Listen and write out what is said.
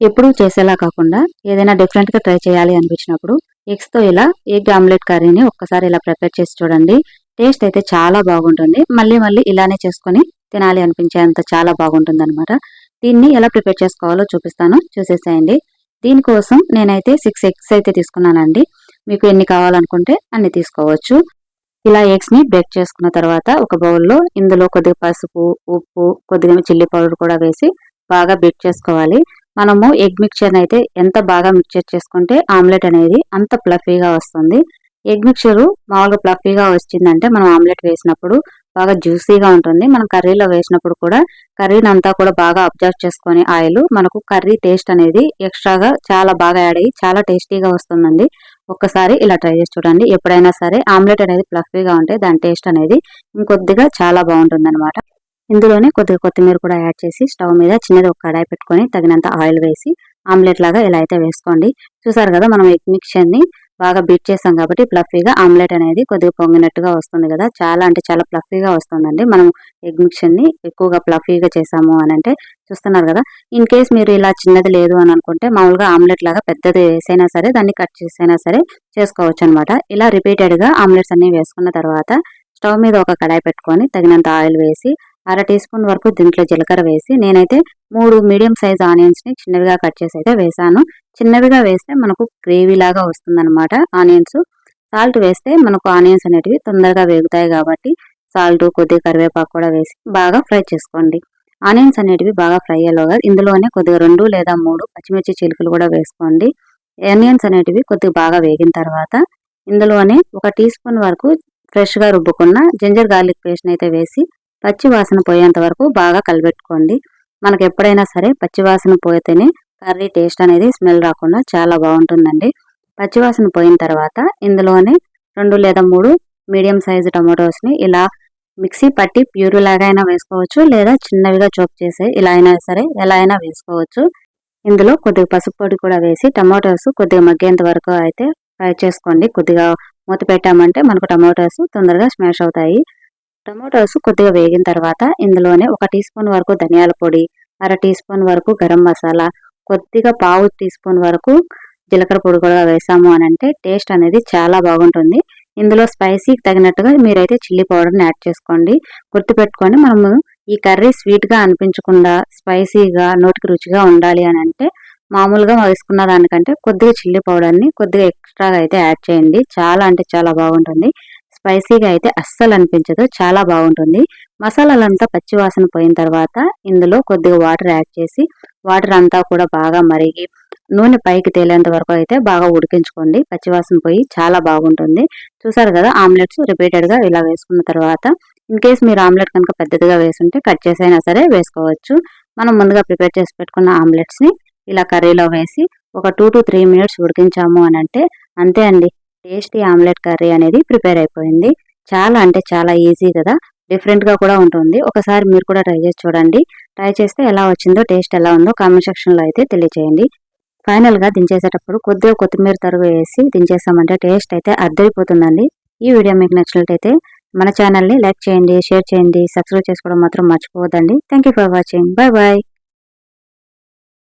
ఎప్పుడూ చేసేలా కాకుండా ఏదైనా డిఫరెంట్గా ట్రై చేయాలి అనిపించినప్పుడు ఎగ్స్తో ఇలా ఎగ్ ఆమ్లెట్ కర్రీని ఒక్కసారి ఇలా ప్రిపేర్ చేసి చూడండి. టేస్ట్ అయితే చాలా బాగుంటుంది. మళ్ళీ మళ్ళీ ఇలానే చేసుకొని తినాలి అనిపించేంత చాలా బాగుంటుంది అనమాట దీన్ని ఎలా ప్రిపేర్ చేసుకోవాలో చూపిస్తాను. చూసేసేయండి. దీనికోసం నేనైతే సిక్స్ ఎగ్స్ అయితే తీసుకున్నానండి. మీకు ఎన్ని కావాలనుకుంటే అన్ని తీసుకోవచ్చు. ఇలా ఎగ్స్ని బ్రేక్ చేసుకున్న తర్వాత ఒక బౌల్లో ఇందులో కొద్దిగా పసుపు ఉప్పు కొద్దిగా చిల్లీ పౌడర్ కూడా వేసి బాగా బీట్ చేసుకోవాలి. మనము ఎగ్ మిక్చర్ అయితే ఎంత బాగా మిక్చర్ చేసుకుంటే ఆమ్లెట్ అనేది అంత ప్లఫీగా వస్తుంది. ఎగ్ మిక్చరు మామూలుగా ప్లఫీగా వచ్చిందంటే మనం ఆమ్లెట్ వేసినప్పుడు బాగా జ్యూసీగా ఉంటుంది. మనం కర్రీలో వేసినప్పుడు కూడా కర్రీని అంతా కూడా బాగా అబ్జర్వ్ చేసుకొని ఆయిల్ మనకు కర్రీ టేస్ట్ అనేది ఎక్స్ట్రాగా చాలా బాగా యాడ్ అయ్యి చాలా టేస్టీగా వస్తుందండి. ఒక్కసారి ఇలా ట్రై చేసి చూడండి. ఎప్పుడైనా సరే ఆమ్లెట్ అనేది ప్లఫీగా ఉంటే దాని టేస్ట్ అనేది ఇంకొద్దిగా చాలా బాగుంటుంది అనమాట ఇందులోనే కొద్దిగా కొత్తిమీర కూడా యాడ్ చేసి స్టవ్ మీద చిన్నది ఒక కడాయి పెట్టుకొని తగినంత ఆయిల్ వేసి ఆమ్లెట్ లాగా ఇలా అయితే వేసుకోండి. చూసారు కదా మనం ఎగ్ మిక్చర్ని బాగా బీట్ చేసాం కాబట్టి ప్లఫీగా ఆమ్లెట్ అనేది కొద్దిగా పొంగినట్టుగా వస్తుంది కదా. చాలా అంటే చాలా ప్లఫీగా వస్తుందండి. మనం ఎగ్ మిక్చర్ని ఎక్కువగా ప్లఫీగా చేసాము అని అంటే చూస్తున్నారు కదా. ఇన్ కేస్ మీరు ఇలా చిన్నది లేదు అని అనుకుంటే మామూలుగా ఆమ్లెట్ లాగా పెద్దది వేసైనా సరే దాన్ని కట్ చేసైనా సరే చేసుకోవచ్చు అనమాట ఇలా రిపీటెడ్గా ఆమ్లెట్స్ అన్ని వేసుకున్న తర్వాత స్టవ్ మీద ఒక కడాయి పెట్టుకొని తగినంత ఆయిల్ వేసి అర టీ స్పూన్ వరకు దీంట్లో జీలకర్ర వేసి నేనైతే మూడు మీడియం సైజ్ ఆనియన్స్ని చిన్నవిగా కట్ చేసి అయితే వేసాను. చిన్నవిగా వేస్తే మనకు గ్రేవీ లాగా వస్తుందన్నమాట ఆనియన్స్. సాల్ట్ వేస్తే మనకు ఆనియన్స్ అనేటివి తొందరగా వేగుతాయి కాబట్టి సాల్ట్ కొద్దిగా కరివేపాకు కూడా వేసి బాగా ఫ్రై చేసుకోండి. ఆనియన్స్ అనేటివి బాగా ఫ్రై అయ్యేలోగా ఇందులోనే కొద్దిగా రెండు లేదా మూడు పచ్చిమిర్చి చిలుకలు కూడా వేసుకోండి. ఆనియన్స్ అనేటివి కొద్దిగా బాగా వేగిన తర్వాత ఇందులోనే ఒక టీ స్పూన్ వరకు ఫ్రెష్గా రుబ్బుకున్న జింజర్ గార్లిక్ పేస్ట్ అయితే వేసి పచ్చి వాసన పోయేంత వరకు బాగా కలిపెట్టుకోండి మనకు ఎప్పుడైనా సరే పచ్చి వాసన పోయితేనే కర్రీ టేస్ట్ అనేది స్మెల్ రాకుండా చాలా బాగుంటుందండి. పచ్చివాసన పోయిన తర్వాత ఇందులోనే రెండు లేదా మూడు మీడియం సైజు టమాటోస్ని ఇలా మిక్సీ పట్టి ప్యూరీ లాగా అయినా వేసుకోవచ్చు లేదా చిన్నవిగా చోప్ చేసి ఇలా అయినా సరే ఎలా అయినా వేసుకోవచ్చు. ఇందులో కొద్దిగా పసుపు పొడి కూడా వేసి టమాటోస్ కొద్దిగా మగ్గేంత వరకు అయితే ఫ్రై చేసుకోండి. కొద్దిగా మూత పెట్టామంటే మనకు టమాటోస్ తొందరగా స్మాష్ అవుతాయి. టమోటాస్ కొద్దిగా వేగిన తర్వాత ఇందులోనే ఒక టీ స్పూన్ వరకు ధనియాల పొడి అర టీ స్పూన్ వరకు గరం మసాలా కొద్దిగా పావు టీ స్పూన్ వరకు జీలకర్ర పొడి కూడా వేసాము అని అంటే టేస్ట్ అనేది చాలా బాగుంటుంది. ఇందులో స్పైసీకి తగినట్టుగా మీరైతే చిల్లీ పౌడర్ని యాడ్ చేసుకోండి. గుర్తుపెట్టుకొని మనము ఈ కర్రీ స్వీట్గా అనిపించకుండా స్పైసీగా నోటికి రుచిగా ఉండాలి అని అంటే మామూలుగా వేసుకున్న దానికంటే కొద్దిగా చిల్లీ పౌడర్ని కొద్దిగా ఎక్స్ట్రాగా అయితే యాడ్ చేయండి. చాలా అంటే చాలా బాగుంటుంది. స్పైసీగా అయితే అస్సలు అనిపించదు చాలా బాగుంటుంది. మసాలాలంతా పచ్చివాసన పోయిన తర్వాత ఇందులో కొద్దిగా వాటర్ యాడ్ చేసి వాటర్ అంతా కూడా బాగా మరిగి నూనె పైకి తేలేంత వరకు అయితే బాగా ఉడికించుకోండి. పచ్చివాసన పోయి చాలా బాగుంటుంది. చూసారు కదా ఆమ్లెట్స్ రిపీటెడ్గా ఇలా వేసుకున్న తర్వాత ఇన్ కేస్ మీరు ఆమ్లెట్ కనుక పెద్దదిగా వేసుంటే కట్ చేసైనా సరే వేసుకోవచ్చు. మనం ముందుగా ప్రిపేర్ చేసి పెట్టుకున్న ఆమ్లెట్స్ని ఇలా కర్రీలో వేసి ఒక టూ టు త్రీ మినిట్స్ ఉడికించాము అని అంటే అంతే అండి. టేస్టీ ఆమ్లెట్ కర్రీ అనేది ప్రిపేర్ అయిపోయింది. చాలా అంటే చాలా ఈజీ కదా. డిఫరెంట్గా కూడా ఉంటుంది. ఒకసారి మీరు కూడా ట్రై చేసి చూడండి. ట్రై చేస్తే ఎలా వచ్చిందో టేస్ట్ ఎలా ఉందో కామెంట్ సెక్షన్లో అయితే తెలియచేయండి. ఫైనల్గా దించేసేటప్పుడు కొద్దిగా కొత్తిమీర తరుగు వేసి దించేసామంటే టేస్ట్ అయితే అద్దరిపోతుందండి. ఈ వీడియో మీకు నచ్చినట్లయితే మన ఛానల్ని లైక్ చేయండి షేర్ చేయండి సబ్స్క్రైబ్ చేసుకోవడం మాత్రం మర్చిపోవద్దండి. Thank for watching bye bye